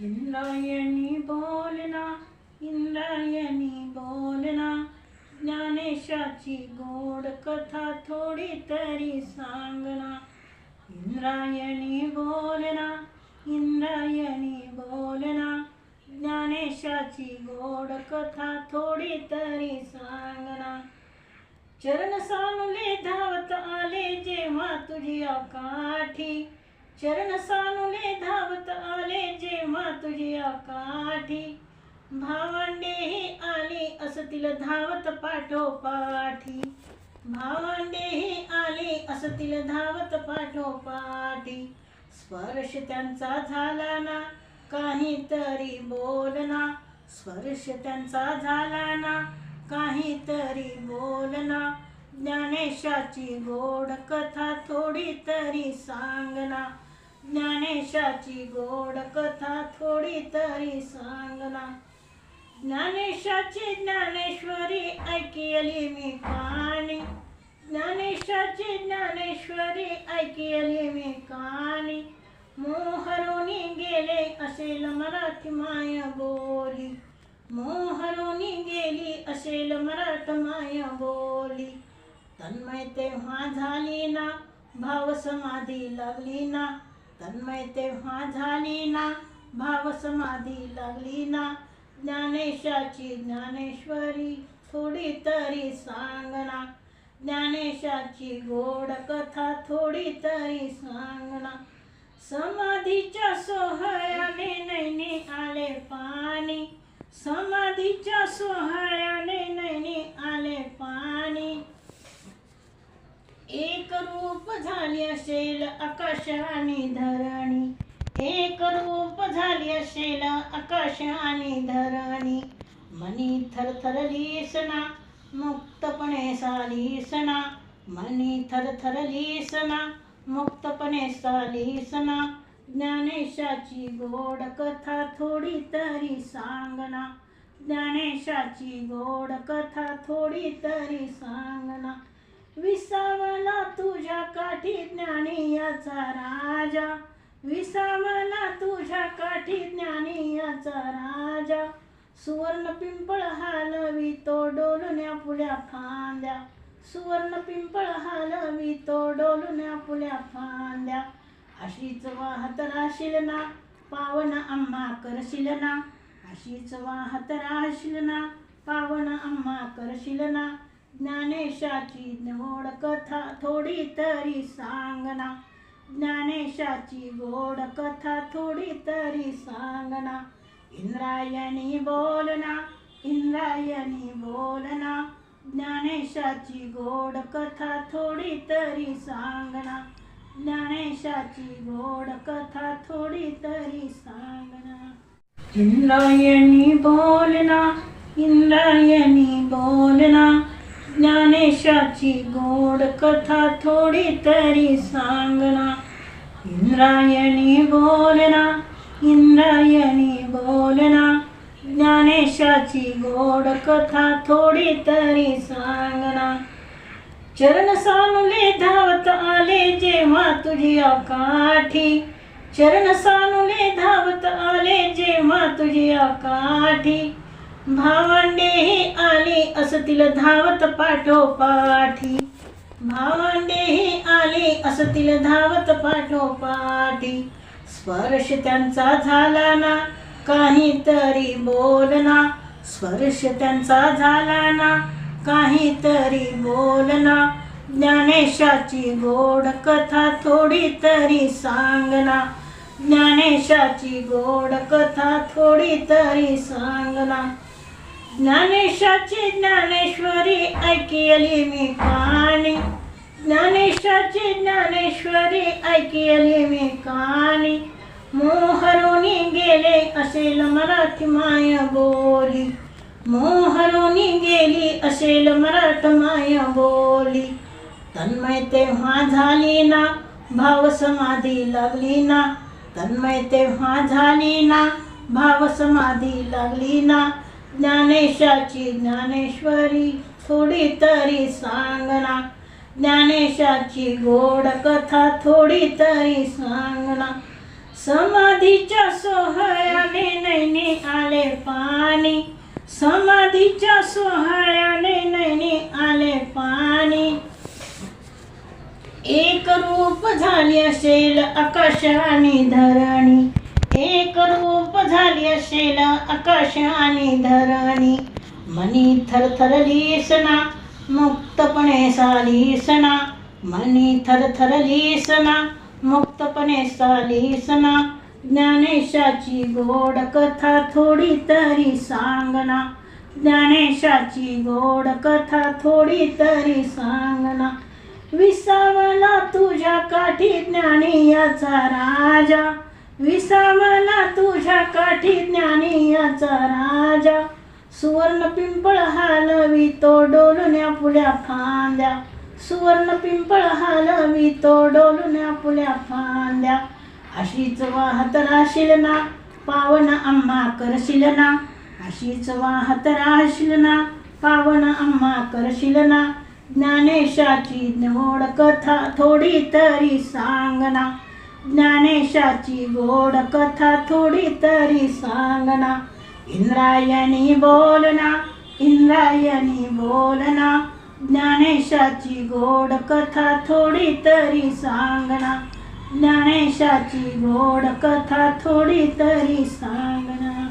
इंद्रायणी बोलना इंद्रायणी बोलना. ज्ञानेशाची गोड कथा थोडी तरी सांगना. इंद्रायणी बोलना इंद्रायणी बोलना. ज्ञानेशाची गोड कथा थोडी तरी सांगना. चरण सानुले धावत आले जेव्हा तुझी आकाठी चरण सानुले धावत आले जेव्हा तुझी आकाठी. भावंडेही आली असतील धावत पाठोपाठी. भावंडेही आली असतील धावत पाठोपाठी. स्पर्श त्यांचा झाला ना काहीतरी बोलना. स्पर्श त्यांचा झाला ना काहीतरी बोलना. ज्ञानेशाची गोड कथा थोडी तरी सांगना. ज्ञानेशाची गोड कथा थोडी तरी सांगना ज्ञानेशाची ज्ञानेश्वरी ऐकियली मी कहाणी ज्ञानेशाची ज्ञानेश्वरी ऐकियली मी कहाणी मोहरोनी गेले असेल मराठी माय बोली. मोहरोनी गेली असेल मराठ माय बोली. तन्मय तेव्हा झाली ना भाव समाधी लागली ना. तन्मय तेव्हा झाली ना भाव समाधी लागली ना ज्ञानेशाची ज्ञानेश्वरी थोडी तरी सांगना. ज्ञानेशाची गोड कथा थोडी तरी सांगना. समाधीच्या सोहळ्याने नैनी आले पाणी. समाधीच्या सोहळ्याने नैनी आले पाणी एक रूप झाली असेल आकाश आणि धरणी. एक रूप झाली असेल आकाश आणि धरणी. मनी थरथरलीसना मुक्तपणे सालीसना मनी थरथरलीसना मुक्तपणे सालीसना ज्ञानेशाची गोड कथा थोडी तरी सांगना. ज्ञानेशाची गोड कथा थोडी तरी सांगना. विसावला तुझ्या काठी ज्ञानी याचा राजा. विसावला तुझ्या काठी ज्ञानी याचा राजा. सुवर्ण पिंपळ हालवी तो डोलुन्या पुल्या फांद्या. सुवर्ण पिंपळ हालवी तो डोलुन्या पुल्या फांद्या. अशीच वाहत राशील ना पावन आम्हा करशील ना. अशीच वाहत राशील ना पावन आम्हा करशील ना. ज्ञानेशाची गोड कथा थोडी तरी सांगना. ज्ञानेशाची गोड कथा थोडी तरी सांगना. इंद्रायणी बोलना इंद्रायणी बोलना. ज्ञानेशाची गोड कथा थोडी तरी सांगना. ज्ञानेशाची गोड कथा थोडी तरी सांगना. इंद्रायणी बोलना इंद्रायणी बोलना. ज्ञानेशाची गोड कथा थोडी तरी सांगना. इंद्रायणी बोलना इंद्रायणी बोलना. ज्ञानेशाची गोड कथा थोडी तरी सांगना. चरण सानुले धावत आले जेव्हा तुझी काठी चरण सानुले धावत आले जेव्हा तुझी काठी भावंडेही आले असतील धावत पाठोपाठी भावंडेही आले असतील धावत पाठोपाठी स्पर्श त्यांचा झाला ना काहीतरी बोलना. स्पर्श त्यांचा झाला ना काहीतरी बोलना. ज्ञानेशाची गोड कथा थोडी तरी सांगना. ज्ञानेशाची गोड कथा थोडी तरी सांगना. ज्ञानेशाची ज्ञानेश्वरी ऐकियली मी कहाणी ज्ञानेशाची ज्ञानेश्वरी ऐकियली मी कहाणी मोहरुनी गेले असेल मराठी माय बोली. मोहरूनी गेली असेल मराठ माय बोली. तन्मय तेव्हा झाली ना भाव समाधी लागली ना. तन्मय तेव्हा झाली ना भाव समाधी लागली ना. ज्ञानेशाची ज्ञानेश्वरी थोडी तरी सांगना ज्ञानेशाची गोड कथा थोडी तरी सांगना समाधीच्या सोहळ्याने नैनी आले पाणी. समाधीच्या सोहळ्याने नैनी आले पाणी. एक रूप झाली असेल आकाशाने धरणी. एक रूप झाली असेल आकाश आणि धरणी. मनी थरथरलीसना मुक्तपणे सालीसना मनी थरथरलीसना मुक्तपणे सालीसना ज्ञानेशाची गोड कथा थोडी तरी सांगना. ज्ञानेशाची गोड कथा थोडी तरी सांगना. विसावला तुझ्या काठी ज्ञानी याचा राजा. विसावला तुझ्या काठी ज्ञानी याचा राजा. सुवर्ण पिंपळ हालवी तो डोलुन्या पुल्या फांद्या. सुवर्ण पिंपळ हालवी तो डोलुन्या पुल्या फांद्या. अशीच वाहत राशील ना पावन आम्हा करशील ना. अशीच वाहत राशील ना पावन आम्हा करशील ना. ज्ञानेशाची निवड कथा थोडी तरी सांगना ज्ञानेशाची गोड कथा थोडी तरी सांगना. इंद्रायणी बोलना इंद्रायणी बोलना. ज्ञानेशाची गोड कथा थोडी तरी सांगना. ज्ञानेशाची गोड कथा थोडी तरी सांगना.